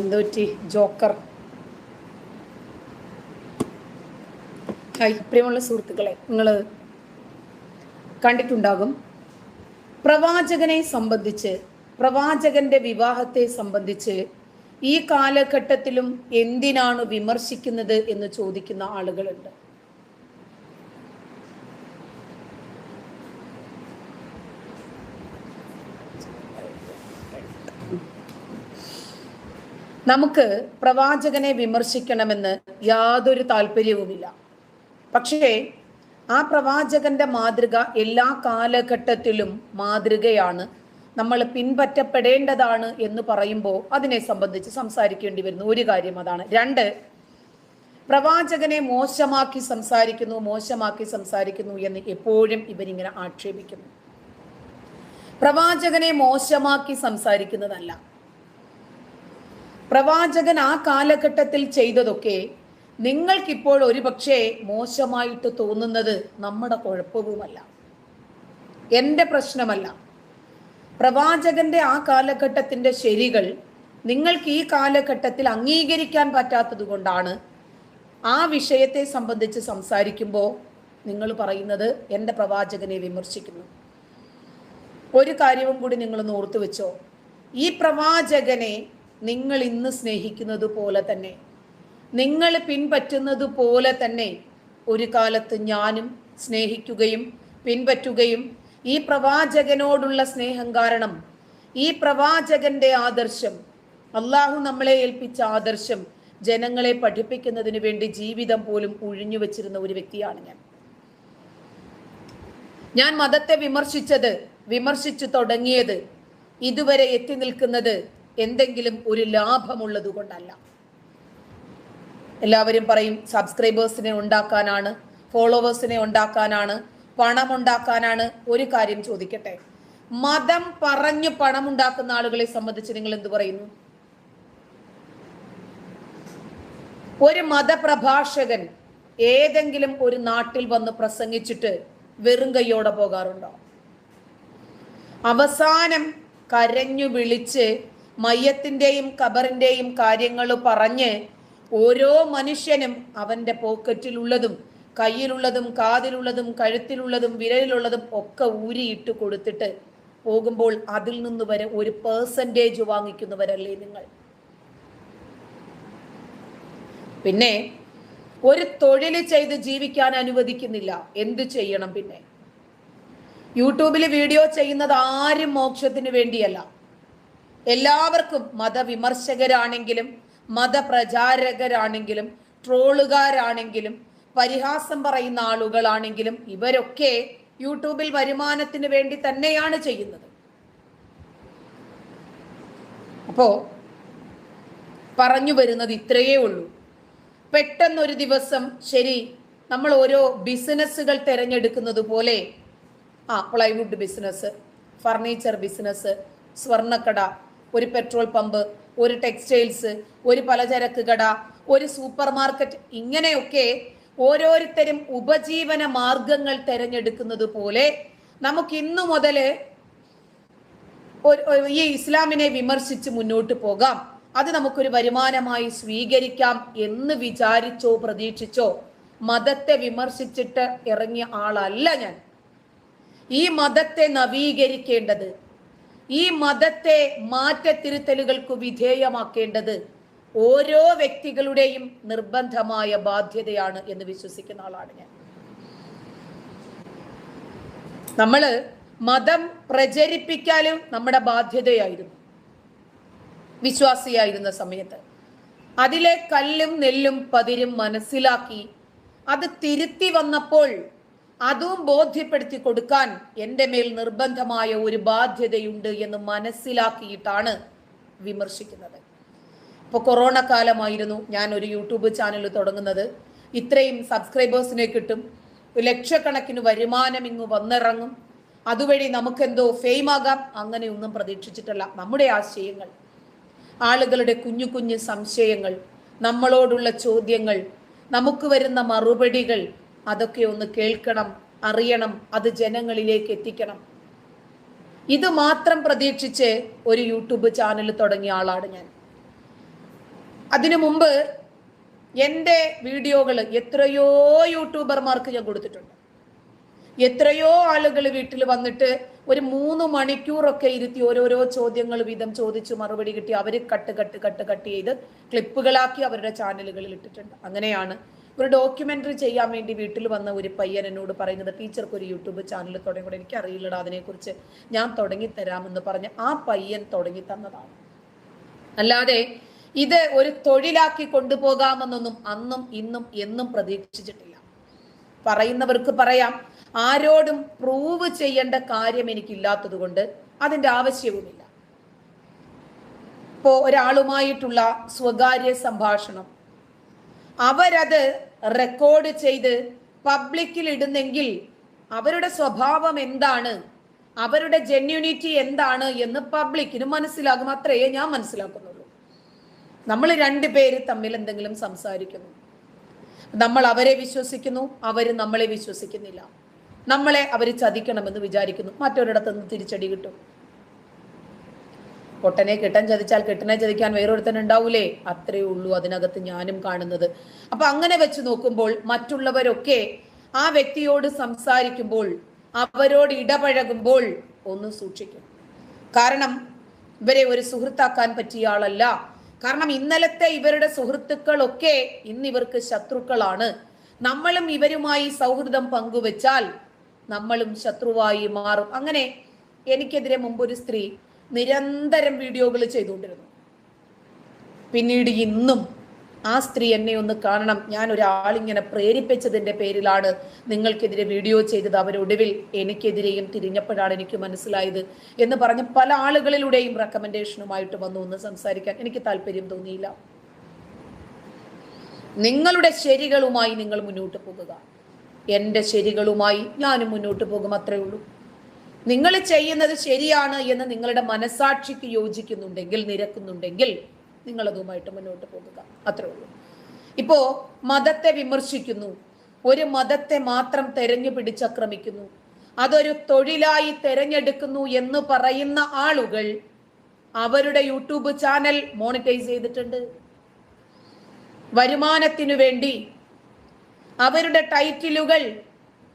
എന്തോറ്റി? Joker. Hi പ്രിയമുള്ള സുഹൃത്തുക്കളെ നിങ്ങൾ കണ്ടിട്ടുണ്ടാകും. പ്രവാചകനെ സംബന്ധിച്ച് പ്രവാചകന്റെ വിവാഹത്തെ സംബന്ധിച്ച് ഈ കാലഘട്ടത്തിലും എന്തിനാണ് വിമർശിക്കുന്നത് എന്ന് ചോദിക്കുന്ന ആളുകളുണ്ട്. നമുക്ക് പ്രവാചകനെ വിമർശിക്കണമെന്ന് യാതൊരു താല്പര്യവുമില്ല. പക്ഷേ ആ പ്രവാചകന്റെ മാതൃക എല്ലാ കാലഘട്ടത്തിലും മാതൃകയാണ്. നമ്മൾ പിൻപറ്റപ്പെടേണ്ടതാണ് എന്ന് പറയുമ്പോൾ അതിനെ സംബന്ധിച്ച് സംസാരിക്കേണ്ടി വരുന്നു. ഒരു കാര്യം അതാണ്. രണ്ട് പ്രവാചകനെ മോശമാക്കി സംസാരിക്കുന്നു മോശമാക്കി സംസാരിക്കുന്നു എന്ന് എപ്പോഴും ഇവരിങ്ങനെ ആക്ഷേപിക്കുന്നു. പ്രവാചകനെ മോശമാക്കി സംസാരിക്കുന്നതല്ല. പ്രവാചകൻ ആ കാലഘട്ടത്തിൽ ചെയ്തതൊക്കെ നിങ്ങൾക്കിപ്പോൾ ഒരുപക്ഷെ മോശമായിട്ട് തോന്നുന്നത് നമ്മുടെ കുഴപ്പവുമല്ല. എന്റെ പ്രശ്നമല്ല. പ്രവാചകന്റെ ആ കാലഘട്ടത്തിന്റെ ശരികൾ നിങ്ങൾക്ക് ഈ കാലഘട്ടത്തിൽ അംഗീകരിക്കാൻ പറ്റാത്തത് കൊണ്ടാണ് ആ വിഷയത്തെ സംബന്ധിച്ച് സംസാരിക്കുമ്പോൾ നിങ്ങൾ പറയുന്നത് എന്റെ പ്രവാചകനെ വിമർശിക്കുന്നു. ഒരു കാര്യവും കൂടി നിങ്ങൾ ഓർത്തു വെച്ചോ ഈ പ്രവാചകനെ നിങ്ങൾ ഇന്ന് സ്നേഹിക്കുന്നത് പോലെ തന്നെ. നിങ്ങൾ പിൻപറ്റുന്നത് പോലെ തന്നെ ഒരു കാലത്ത് ഞാനും സ്നേഹിക്കുകയും പിൻപറ്റുകയും ഈ പ്രവാചകനോടുള്ള സ്നേഹം കാരണം ഈ പ്രവാചകന്റെ ആദർശം അള്ളാഹു നമ്മളെ ഏൽപ്പിച്ച ആദർശം ജനങ്ങളെ പഠിപ്പിക്കുന്നതിന് വേണ്ടി ജീവിതം പോലും ഒഴിഞ്ഞു വെച്ചിരുന്ന ഒരു വ്യക്തിയാണ് ഞാൻ. ഞാൻ മതത്തെ വിമർശിച്ചത് വിമർശിച്ചു തുടങ്ങിയത് ഇതുവരെ എത്തി നിൽക്കുന്നത് എന്തെങ്കിലും ഒരു ലാഭമുള്ളത് കൊണ്ടല്ല. എല്ലാവരും പറയും സബ്സ്ക്രൈബേഴ്സിനെ ഉണ്ടാക്കാനാണ് ഫോളോവേഴ്സിനെ ഉണ്ടാക്കാനാണ് പണം ഉണ്ടാക്കാനാണ് ഒരു കാര്യം ചോദിക്കട്ടെ. മതം പറഞ്ഞു പണം ഉണ്ടാക്കുന്ന ആളുകളെ സംബന്ധിച്ച് നിങ്ങൾ എന്ത് പറയുന്നു? ഒരു മതപ്രഭാഷകൻ ഏതെങ്കിലും ഒരു നാട്ടിൽ വന്ന് പ്രസംഗിച്ചിട്ട് വെറും കൈയോടെ പോകാറുണ്ടോ? അവസാനം കരഞ്ഞു വിളിച്ച് മയ്യത്തിന്റെയും കബറിന്റെയും കാര്യങ്ങൾ പറഞ്ഞ് ഓരോ മനുഷ്യനും അവന്റെ പോക്കറ്റിലുള്ളതും കയ്യിലുള്ളതും കാതിലുള്ളതും കഴുത്തിലുള്ളതും വിരലിലുള്ളതും ഒക്കെ ഊരിയിട്ട് കൊടുത്തിട്ട് പോകുമ്പോൾ അതിൽ നിന്ന് വരെ ഒരു പേഴ്സന്റേജ് വാങ്ങിക്കുന്നവരല്ലേ നിങ്ങൾ. പിന്നെ ഒരു തൊഴിൽ ചെയ്ത് ജീവിക്കാൻ അനുവദിക്കുന്നില്ല. എന്ത് ചെയ്യണം പിന്നെ? യൂട്യൂബിൽ വീഡിയോ ചെയ്യുന്നത് ആരും മോക്ഷത്തിന് വേണ്ടിയല്ല. എല്ലാവർക്കും മതവിമർശകരാണെങ്കിലും മതപ്രചാരകരാണെങ്കിലും ട്രോളുകാരാണെങ്കിലും പരിഹാസം പറയുന്ന ആളുകളാണെങ്കിലും ഇവരൊക്കെ യൂട്യൂബിൽ വരുമാനത്തിന് വേണ്ടി തന്നെയാണ് ചെയ്യുന്നത്. അപ്പോ പറഞ്ഞു വരുന്നത് ഇത്രയേ ഉള്ളൂ. പെട്ടെന്നൊരു ദിവസം ശരി നമ്മൾ ഓരോ ബിസിനസ്സുകൾ തിരഞ്ഞെടുക്കുന്നത് പോലെ ആ പ്ലൈവുഡ് ബിസിനസ് ഫർണിച്ചർ ബിസിനസ് സ്വർണക്കട ഒരു പെട്രോൾ പമ്പ് ഒരു ടെക്സ്റ്റൈൽസ് ഒരു പലചരക്ക് കട ഒരു സൂപ്പർ മാർക്കറ്റ് ഇങ്ങനെയൊക്കെ ഓരോരുത്തരും ഉപജീവന മാർഗങ്ങൾ തിരഞ്ഞെടുക്കുന്നത് പോലെ നമുക്ക് ഇന്നു മുതൽ ഈ ഇസ്ലാമിനെ വിമർശിച്ച് മുന്നോട്ട് പോകാം. അത് നമുക്കൊരു വരുമാനമായി സ്വീകരിക്കാം എന്ന് വിചാരിച്ചോ പ്രതീക്ഷിച്ചോ മതത്തെ വിമർശിച്ചിട്ട് ഇറങ്ങിയ ആളല്ല ഞാൻ. ഈ മതത്തെ നവീകരിക്കേണ്ടത് ഈ മതത്തെ മാറ്റത്തിരുത്തലുകൾക്ക് വിധേയമാക്കേണ്ടത് ഓരോ വ്യക്തികളുടെയും നിർബന്ധമായ ബാധ്യതയാണ് എന്ന് വിശ്വസിക്കുന്ന ആളാണ് ഞാൻ. നമ്മൾ മതം പ്രചരിപ്പിക്കാനും നമ്മുടെ ബാധ്യതയായിരുന്നു. വിശ്വാസിയായിരുന്ന സമയത്ത്. അതിലെ കല്ലും നെല്ലും പതിരും മനസ്സിലാക്കി അത് തിരുത്തി വന്നപ്പോൾ അതും ബോധ്യപ്പെടുത്തി കൊടുക്കാൻ എന്റെ മേൽ നിർബന്ധമായ ഒരു ബാധ്യതയുണ്ട് എന്ന് മനസ്സിലാക്കിയിട്ടാണ് വിമർശിക്കുന്നത്. ഇപ്പോൾ കൊറോണ കാലമായിരുന്നു ഞാൻ ഒരു യൂട്യൂബ് ചാനൽ തുടങ്ങുന്നത്. ഇത്രയും സബ്സ്ക്രൈബേഴ്സിനെ കിട്ടും ലക്ഷക്കണക്കിന് വരുമാനം ഇങ്ങ് വന്നിറങ്ങും. അതുവഴി നമുക്കെന്തോ ഫെയിമാകാം അങ്ങനെയൊന്നും പ്രതീക്ഷിച്ചിട്ടല്ല. നമ്മുടെ ആശയങ്ങൾ ആളുകളുടെ കുഞ്ഞു കുഞ്ഞു സംശയങ്ങൾ നമ്മളോടുള്ള ചോദ്യങ്ങൾ നമുക്ക് വരുന്ന മറുപടികൾ അതൊക്കെ ഒന്ന് കേൾക്കണം അറിയണം അത് ജനങ്ങളിലേക്ക് എത്തിക്കണം. ഇത് മാത്രം പ്രതീക്ഷിച്ച് ഒരു യൂട്യൂബ് ചാനൽ തുടങ്ങിയ ആളാണ് ഞാൻ. അതിനു മുമ്പ് എന്റെ വീഡിയോകൾ എത്രയോ യൂട്യൂബർമാർക്ക് ഞാൻ കൊടുത്തിട്ടുണ്ട്. എത്രയോ ആളുകൾ വീട്ടിൽ വന്നിട്ട് ഒരു മൂന്ന് മണിക്കൂറൊക്കെ ഇരുത്തി ഓരോരോ ചോദ്യങ്ങൾ വീതം ചോദിച്ചു മറുപടി കിട്ടി. അവർ കട്ട് കട്ട് കട്ട് കട്ട് ചെയ്ത് ക്ലിപ്പുകളാക്കി അവരുടെ ചാനലുകളിൽ ഇട്ടിട്ടുണ്ട്. അങ്ങനെയാണ് ഒരു ഡോക്യുമെന്ററി ചെയ്യാൻ വേണ്ടി വീട്ടിൽ വന്ന ഒരു പയ്യൻ എന്നോട് പറയുന്നത് ടീച്ചർക്ക് ഒരു യൂട്യൂബ് ചാനൽ തുടങ്ങി എനിക്ക് അറിയില്ലടാ അതിനെക്കുറിച്ച്. ഞാൻ തുടങ്ങി തരാമെന്ന് പറഞ്ഞ് ആ പയ്യൻ തുടങ്ങി തന്നതാണ്. അല്ലാതെ ഇത് ഒരു തൊഴിലാക്കി കൊണ്ടുപോകാമെന്നൊന്നും അന്നും ഇന്നും എന്നും പ്രതീക്ഷിച്ചിട്ടില്ല. പറയുന്നവർക്ക് പറയാം ആരോടും പ്രൂവ് ചെയ്യേണ്ട കാര്യം എനിക്കില്ലാത്തത് കൊണ്ട് അതിന്റെ ആവശ്യവുമില്ല. ഇപ്പോ ഒരാളുമായിട്ടുള്ള സ്വകാര്യ സംഭാഷണം. അവരത് റെക്കോർഡ് ചെയ്ത് പബ്ലിക്കിൽ ഇടുന്നെങ്കിൽ അവരുടെ സ്വഭാവം എന്താണ്? അവരുടെ ജെന്യൂനിറ്റി എന്താണ് എന്ന് പബ്ലിക്കിന് മനസ്സിലാകും. അത്രയേ ഞാൻ മനസ്സിലാക്കുന്നുള്ളൂ. നമ്മൾ രണ്ടുപേര് തമ്മിൽ എന്തെങ്കിലും സംസാരിക്കുന്നു. നമ്മൾ അവരെ വിശ്വസിക്കുന്നു അവർ നമ്മളെ വിശ്വസിക്കുന്നില്ല. നമ്മളെ അവർ ചതിക്കണമെന്ന് വിചാരിക്കുന്നു. മറ്റൊരിടത്തുനിന്ന് തിരിച്ചടി കിട്ടും. പൊട്ടനെ കിട്ടൻ ചതിച്ചാൽ കിട്ടനെ ചതിക്കാൻ വേറൊരുത്തൻ ഉണ്ടാവൂലേ അത്രേ ഉള്ളൂ അതിനകത്ത് ഞാനും കാണുന്നത്. അപ്പൊ അങ്ങനെ വെച്ച് നോക്കുമ്പോൾ മറ്റുള്ളവരൊക്കെ ആ വ്യക്തിയോട് സംസാരിക്കുമ്പോൾ അവരോട് ഇടപഴകുമ്പോൾ ഒന്ന് സൂക്ഷിക്കും. കാരണം ഇവരെ ഒരു സുഹൃത്താക്കാൻ പറ്റിയ ആളല്ല. കാരണം ഇന്നലത്തെ ഇവരുടെ സുഹൃത്തുക്കളൊക്കെ ഇന്ന് ഇവർക്ക് ശത്രുക്കളാണ്. നമ്മളും ഇവരുമായി സൗഹൃദം പങ്കുവെച്ചാൽ നമ്മളും ശത്രുവായി മാറും. അങ്ങനെ എനിക്കെതിരെ മുമ്പൊരു സ്ത്രീ നിരന്തരം വീഡിയോകൾ ചെയ്തുകൊണ്ടിരുന്നു. പിന്നീട് ഇന്നും ആ സ്ത്രീ എന്നെ ഒന്ന് കാണണം. ഞാൻ ഒരാളിങ്ങനെ പ്രേരിപ്പിച്ചതിന്റെ പേരിലാണ് നിങ്ങൾക്കെതിരെ വീഡിയോ ചെയ്തത്. അവരൊടുവിൽ എനിക്കെതിരെയും തിരിഞ്ഞപ്പോഴാണ് എനിക്ക് മനസ്സിലായത് എന്ന് പറഞ്ഞ് പല ആളുകളിലൂടെയും റെക്കമെൻഡേഷനുമായിട്ട് വന്നു ഒന്ന് സംസാരിക്കാൻ. എനിക്ക് താല്പര്യം തോന്നിയില്ല. നിങ്ങളുടെ ശരികളുമായി നിങ്ങൾ മുന്നോട്ട് പോകുക. എന്റെ ശരികളുമായി ഞാനും മുന്നോട്ട് പോകും അത്രേ ഉള്ളൂ. നിങ്ങൾ ചെയ്യുന്നത് ശരിയാണ് എന്ന് നിങ്ങളുടെ മനസാക്ഷിക്ക് യോജിക്കുന്നുണ്ടെങ്കിൽ നിരക്കുന്നുണ്ടെങ്കിൽ നിങ്ങൾ അതുമായിട്ട് മുന്നോട്ട് പോകുക. അത്രേ ഉള്ളൂ. ഇപ്പോ മതത്തെ വിമർശിക്കുന്നു. ഒരു മതത്തെ മാത്രം തെരഞ്ഞു പിടിച്ചക്രമിക്കുന്നു. അതൊരു തൊഴിലായി തെരഞ്ഞെടുക്കുന്നു എന്ന് പറയുന്ന ആളുകൾ അവരുടെ യൂട്യൂബ് ചാനൽ മോണിറ്റൈസ് ചെയ്തിട്ടുണ്ട്. വരുമാനത്തിനു വേണ്ടി അവരുടെ ടൈറ്റിലുകൾ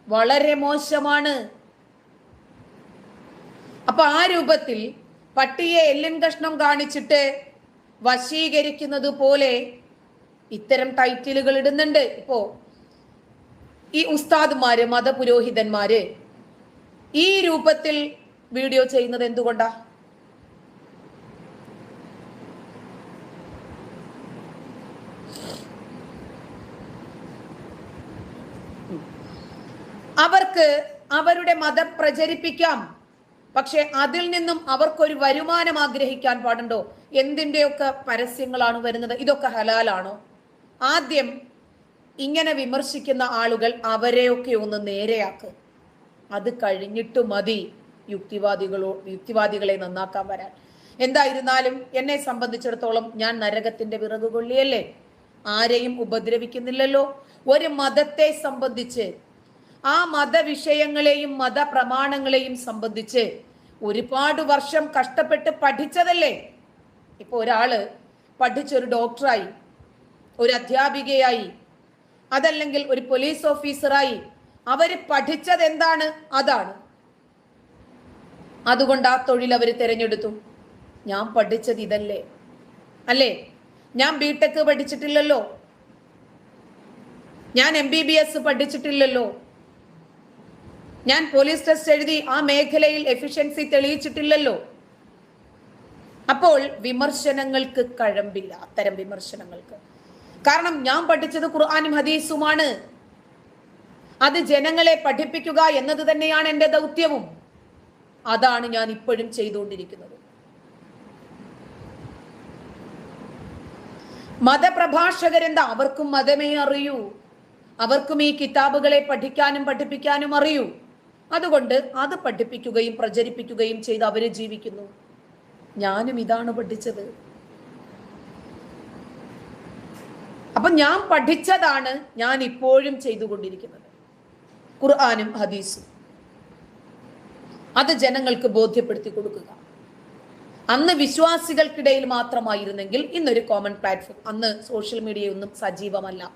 വളരെ മോശമാണ്. അപ്പൊ ആ രൂപത്തിൽ പട്ടിയെ എല്ലിൻ കഷ്ണം കാണിച്ചിട്ട് വശീകരിക്കുന്നത് പോലെ ഇത്തരം ടൈറ്റിലുകൾ ഇടുന്നുണ്ട്. ഇപ്പോ ഈ ഉസ്താദ്മാര് മതപുരോഹിതന്മാര് ഈ രൂപത്തിൽ വീഡിയോ ചെയ്യുന്നത് എന്തുകൊണ്ടാ? അവർക്ക് അവരുടെ മതം പ്രചരിപ്പിക്കാം. പക്ഷെ അതിൽ നിന്നും അവർക്കൊരു വരുമാനം ആഗ്രഹിക്കാൻ പാടുണ്ടോ? എന്തിന്റെയൊക്കെ പരസ്യങ്ങളാണ് വരുന്നത്? ഇതൊക്കെ ഹലാലാണോ? ആദ്യം ഇങ്ങനെ വിമർശിക്കുന്ന ആളുകൾ അവരെയൊക്കെ ഒന്ന് നേരെയാക്ക്. അത് കഴിഞ്ഞിട്ട് മതി യുക്തിവാദികളോ യുക്തിവാദികളെ നന്നാക്കാൻ വരാൻ. എന്തായിരുന്നാലും എന്നെ സംബന്ധിച്ചിടത്തോളം ഞാൻ നരകത്തിന്റെ വിറക് കൊള്ളിയല്ലേ ആരെയും ഉപദ്രവിക്കുന്നില്ലല്ലോ. ഒരു മതത്തെ സംബന്ധിച്ച് ആ മതവിഷയങ്ങളെയും മതപ്രമാണങ്ങളെയും സംബന്ധിച്ച് ഒരുപാട് വർഷം കഷ്ടപ്പെട്ട് പഠിച്ചതല്ലേ? ഇപ്പൊ ഒരാൾ പഠിച്ചൊരു ഡോക്ടറായി ഒരു അധ്യാപികയായി അതല്ലെങ്കിൽ ഒരു പോലീസ് ഓഫീസറായി. അവർ പഠിച്ചത് എന്താണ് അതാണ്. അതുകൊണ്ട് ആ തൊഴിൽ അവർ തിരഞ്ഞെടുത്തു. ഞാൻ പഠിച്ചത് ഇതല്ലേ? അല്ലേ? ഞാൻ ബി ടെക് പഠിച്ചിട്ടില്ലല്ലോ. ഞാൻ എം ബി ബി എസ് പഠിച്ചിട്ടില്ലല്ലോ. ഞാൻ പോലീസ് ടെസ്റ്റ് എഴുതി ആ മേഖലയിൽ എഫിഷ്യൻസി തെളിയിച്ചിട്ടില്ലല്ലോ. അപ്പോൾ വിമർശനങ്ങൾക്ക് കഴമ്പില്ല അത്തരം വിമർശനങ്ങൾക്ക്. കാരണം ഞാൻ പഠിച്ചത് ഖുർആാനും ഹദീസുമാണ്. അത് ജനങ്ങളെ പഠിപ്പിക്കുക എന്നത് തന്നെയാണ് എന്റെ ദൗത്യവും. അതാണ് ഞാൻ ഇപ്പോഴും ചെയ്തുകൊണ്ടിരിക്കുന്നത്. മതപ്രഭാഷകരെന്താ? അവർക്കും മതമേ അറിയൂ. അവർക്കും ഈ കിതാബുകളെ പഠിക്കാനും പഠിപ്പിക്കാനും അറിയൂ. അതുകൊണ്ട് അത് പഠിപ്പിക്കുകയും പ്രചരിപ്പിക്കുകയും ചെയ്ത് അവർ ജീവിക്കുന്നു. ഞാനും ഇതാണ് പഠിച്ചത്. അപ്പൊ ഞാൻ പഠിച്ചതാണ് ഞാൻ ഇപ്പോഴും ചെയ്തുകൊണ്ടിരിക്കുന്നത്. ഖുർആാനും ഹദീസും. അത് ജനങ്ങൾക്ക് ബോധ്യപ്പെടുത്തി കൊടുക്കുക. അന്ന് വിശ്വാസികൾക്കിടയിൽ മാത്രമായിരുന്നെങ്കിൽ ഇന്നൊരു കോമൺ പ്ലാറ്റ്ഫോം അന്ന് സോഷ്യൽ മീഡിയ ഒന്നും സജീവമല്ല.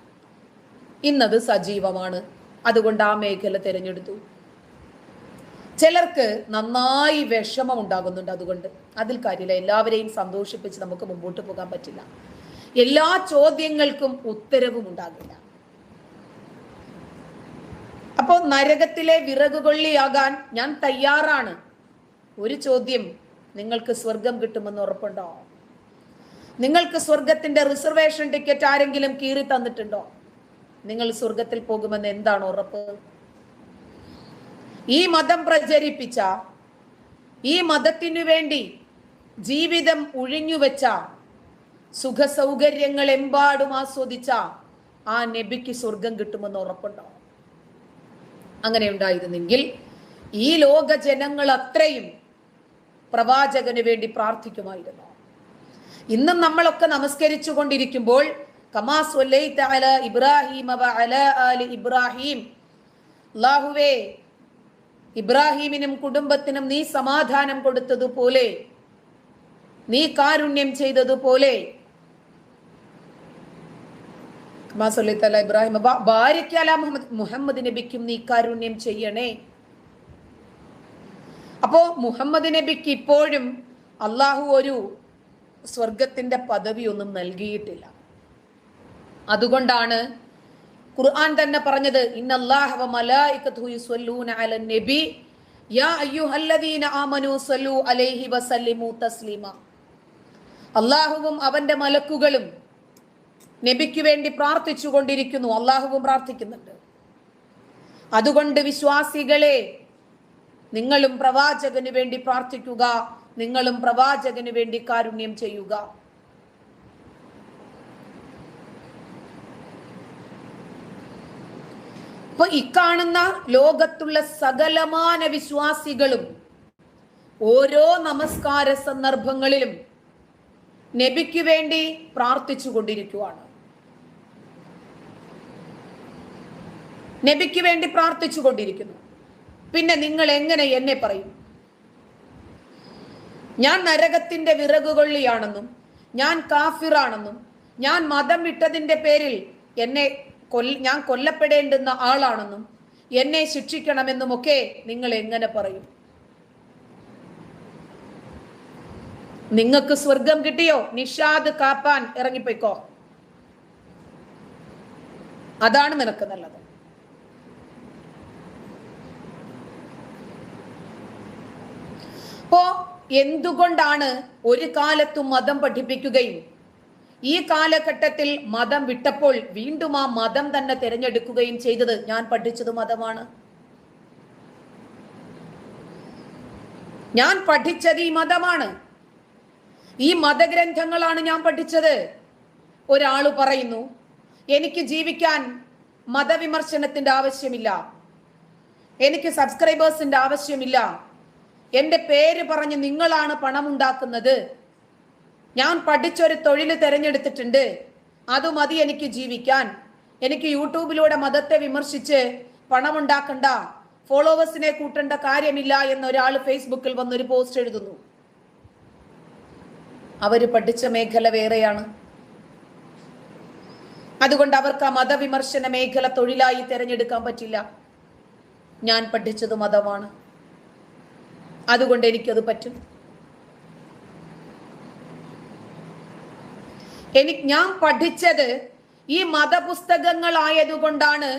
ഇന്നത് സജീവമാണ്. അതുകൊണ്ട് ആ മേഖല തിരഞ്ഞെടുത്തു. ചിലർക്ക് നന്നായി വിഷമം ഉണ്ടാകുന്നുണ്ട് അതുകൊണ്ട്. അതിൽ കാര്യമില്ല. എല്ലാവരെയും സന്തോഷിപ്പിച്ച് നമുക്ക് മുമ്പോട്ട് പോകാൻ പറ്റില്ല. എല്ലാ ചോദ്യങ്ങൾക്കും ഉത്തരവും ഉണ്ടാകില്ല. അപ്പോൾ നരകത്തിലെ വിറകുകൊള്ളിയാകാൻ ഞാൻ തയ്യാറാണ്. ഒരു ചോദ്യം നിങ്ങൾക്ക് സ്വർഗം കിട്ടുമെന്ന് ഉറപ്പുണ്ടോ? നിങ്ങൾക്ക് സ്വർഗത്തിന്റെ റിസർവേഷൻ ടിക്കറ്റ് ആരെങ്കിലും കീറി തന്നിട്ടുണ്ടോ? നിങ്ങൾ സ്വർഗത്തിൽ പോകുമെന്ന് എന്താണ് ഉറപ്പ്? ഈ മതം പ്രചരിപ്പിച്ച ഈ മതത്തിനു വേണ്ടി ജീവിതം ഉഴിഞ്ഞുവെച്ച സുഖ സൗകര്യങ്ങൾ എമ്പാടും ആസ്വദിച്ച ആ നബിക്ക് സ്വർഗം കിട്ടുമെന്ന് ഉറപ്പുണ്ടോ? അങ്ങനെ ഉണ്ടായിരുന്നെങ്കിൽ ഈ ലോക ജനങ്ങൾ അത്രയും പ്രവാചകന് വേണ്ടി പ്രാർത്ഥിക്കുമായിരുന്നു. ഇന്നും നമ്മളൊക്കെ നമസ്കരിച്ചു കൊണ്ടിരിക്കുമ്പോൾ ഇബ്രാഹിം ഇബ്രാഹിം ഇബ്രാഹിമിനും കുടുംബത്തിനും നീ സമാധാനം കൊടുത്തതുപോലെ നീ കാരുണ്യം ചെയ്തതുപോലെ. ഇബ്രാഹിം. ഭാര്യയ്ക്കല മുഹമ്മദ് മുഹമ്മദ് നബിക്കും നീ കാരുണ്യം ചെയ്യണേ. അപ്പോ മുഹമ്മദ് നബിക്ക് ഇപ്പോഴും അള്ളാഹു ഒരു സ്വർഗത്തിന്റെ പദവിയൊന്നും നൽകിയിട്ടില്ല. അതുകൊണ്ടാണ് ഖുർആൻ തന്നെ പറഞ്ഞത് അള്ളാഹുവും അവന്റെ മലക്കുകളും നബിക്ക് വേണ്ടി പ്രാർത്ഥിച്ചു കൊണ്ടിരിക്കുന്നു. അള്ളാഹുവും പ്രാർത്ഥിക്കുന്നുണ്ട്. അതുകൊണ്ട് വിശ്വാസികളെ നിങ്ങളും പ്രവാചകന് വേണ്ടി പ്രാർത്ഥിക്കുക നിങ്ങളും പ്രവാചകന് വേണ്ടി കാരുണ്യം ചെയ്യുക. അപ്പൊ ഇക്കാണുന്ന ലോകത്തുള്ള സകലമാന വിശ്വാസികളും ഓരോ നമസ്കാര സന്ദർഭങ്ങളിലും നബിക്ക് വേണ്ടി പ്രാർത്ഥിച്ചു കൊണ്ടിരിക്കുവാണ്. നബിക്ക് വേണ്ടി പ്രാർത്ഥിച്ചു കൊണ്ടിരിക്കുന്നു. പിന്നെ നിങ്ങൾ എങ്ങനെ എന്നെ പറയും? ഞാൻ നരകത്തിന്റെ വിറകുകൊള്ളിയാണെന്നും ഞാൻ കാഫിറാണെന്നും ഞാൻ മതം വിട്ടതിന്റെ പേരിൽ എന്നെ കൊല്ല ഞാൻ കൊല്ലപ്പെടേണ്ടുന്ന ആളാണെന്നും എന്നെ ശിക്ഷിക്കണമെന്നുമൊക്കെ നിങ്ങൾ എങ്ങനെ പറയും? നിങ്ങൾക്ക് സ്വർഗം കിട്ടിയോ? നിഷാദ് കാപ്പാൻ ഇറങ്ങിപ്പോയിക്കോ? അതാണ് നിനക്ക് നല്ലത്. അപ്പോ എന്തുകൊണ്ടാണ് ഒരു കാലത്തും മതം പഠിപ്പിക്കുകയും ഈ കാലഘട്ടത്തിൽ മതം വിട്ടപ്പോൾ വീണ്ടും ആ മതം തന്നെ തിരഞ്ഞെടുക്കുകയും ചെയ്തത് ഞാൻ പഠിച്ചത് മതമാണ്. ഞാൻ പഠിച്ചത് ഈ മതമാണ്. ഈ മതഗ്രന്ഥങ്ങളാണ് ഞാൻ പഠിച്ചത്. ഒരാൾ പറയുന്നു എനിക്ക് ജീവിക്കാൻ മതവിമർശനത്തിന്റെ ആവശ്യമില്ല. എനിക്ക് സബ്സ്ക്രൈബേഴ്സിന്റെ ആവശ്യമില്ല. എന്റെ പേര് പറഞ്ഞ് നിങ്ങളാണ് പണം ഉണ്ടാക്കുന്നത് ഞാൻ പഠിച്ചൊരു തൊഴിൽ തിരഞ്ഞെടുത്തിട്ടുണ്ട്. അത് മതി എനിക്ക് ജീവിക്കാൻ. എനിക്ക് യൂട്യൂബിലൂടെ മതത്തെ വിമർശിച്ച് പണമുണ്ടാക്കണ്ട. ഫോളോവേഴ്സിനെ കൂട്ടേണ്ട കാര്യമില്ല എന്നൊരാൾ ഫേസ്ബുക്കിൽ വന്നൊരു പോസ്റ്റ് എഴുതുന്നു. അവർ പഠിച്ച മേഖല വേറെയാണ്. അതുകൊണ്ട് അവർക്ക് ആ മതവിമർശന മേഖല തൊഴിലായി തിരഞ്ഞെടുക്കാൻ പറ്റില്ല. ഞാൻ പഠിച്ചത് മതമാണ്. അതുകൊണ്ട് എനിക്കത് പറ്റും. എനിക്ക് ഞാൻ പഠിച്ചത് ഈ മതപുസ്തകങ്ങളായതുകൊണ്ടാണ്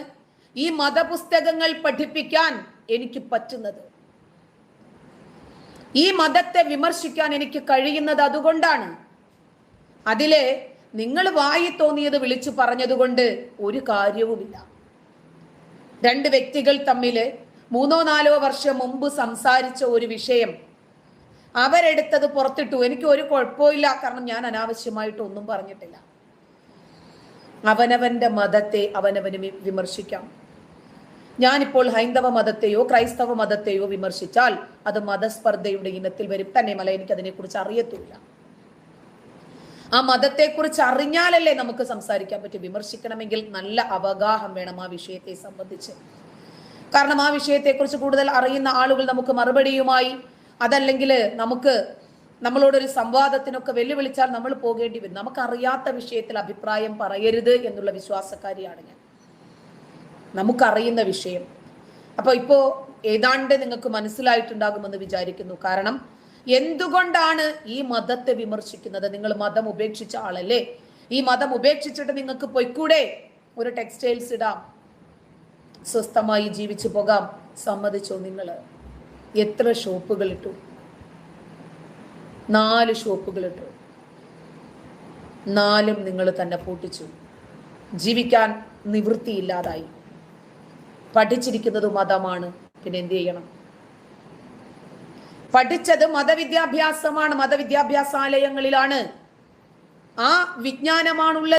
ഈ മതപുസ്തകങ്ങൾ പഠിപ്പിക്കാൻ എനിക്ക് പറ്റുന്നത്. ഈ മതത്തെ വിമർശിക്കാൻ എനിക്ക് കഴിയുന്നത് അതുകൊണ്ടാണ്. അതിൽ നിങ്ങൾ വായി തോന്നിയത് വിളിച്ചു പറഞ്ഞതുകൊണ്ട് ഒരു കാര്യവുമില്ല. രണ്ട് വ്യക്തികൾ തമ്മിൽ മൂന്നോ നാലോ വർഷം മുമ്പ് സംസാരിച്ച ഒരു വിഷയം അവരെടുത്തത് പുറത്തിട്ടു. എനിക്ക് ഒരു കുഴപ്പമില്ല കാരണം ഞാൻ അനാവശ്യമായിട്ട് ഒന്നും പറഞ്ഞിട്ടില്ല. അവനവന്റെ മതത്തെ അവനവന് വിമർശിക്കാം. ഞാനിപ്പോൾ ഹൈന്ദവ മതത്തെയോ ക്രൈസ്തവ മതത്തെയോ വിമർശിച്ചാൽ അത് മതസ്പർദ്ധയുടെ ഇനത്തിൽ വരും. തന്നെ മല എനിക്ക് അതിനെക്കുറിച്ച് അറിയത്തില്ല ആ മതത്തെക്കുറിച്ച് അറിഞ്ഞാലല്ലേ നമുക്ക് സംസാരിക്കാൻ പറ്റും. വിമർശിക്കണമെങ്കിൽ നല്ല അവഗാഹം വേണം ആ വിഷയത്തെ സംബന്ധിച്ച്. കാരണം ആ വിഷയത്തെക്കുറിച്ച് കൂടുതൽ അറിയുന്ന ആളുകൾ നമുക്ക് മറുപടിയുമായി അതല്ലെങ്കിൽ നമുക്ക് നമ്മളോടൊരു സംവാദത്തിനൊക്കെ വെല്ലുവിളിച്ചാൽ നമ്മൾ പോകേണ്ടി വരും. നമുക്കറിയാത്ത വിഷയത്തിൽ അഭിപ്രായം പറയരുത് എന്നുള്ള വിശ്വാസക്കാരിയാണ് ഞാൻ. നമുക്കറിയുന്ന വിഷയം. അപ്പൊ ഇപ്പോ ഏതാണ്ട് നിങ്ങൾക്ക് മനസ്സിലായിട്ടുണ്ടാകുമെന്ന് വിചാരിക്കുന്നു. കാരണം എന്തുകൊണ്ടാണ് ഈ മതത്തെ വിമർശിക്കുന്നത്? നിങ്ങൾ മതം ഉപേക്ഷിച്ച ആളല്ലേ? ഈ മതം ഉപേക്ഷിച്ചിട്ട് നിങ്ങൾക്ക് പൊയ്ക്കൂടെ? ഒരു ടെക്സ്റ്റൈൽസ് ഇടാം. സ്വസ്ഥമായി ജീവിച്ചു പോകാം. സമ്മതിച്ചോ നിങ്ങൾ? എത്ര ഷോപ്പുകൾ ഇട്ടു? നാല് ഷോപ്പുകൾ ഇട്ടു. നാലും നിങ്ങൾ തന്നെ പൂട്ടിച്ചു. ജീവിക്കാൻ നിവൃത്തിയില്ലാതായി. പഠിച്ചിരിക്കുന്നത് മതമാണ് പിന്നെ എന്ത് ചെയ്യണം? പഠിച്ചത് മതവിദ്യാഭ്യാസമാണ്. മതവിദ്യാഭ്യാസാലയങ്ങളിലാണ്. ആ വിജ്ഞാനമാണുള്ളത്.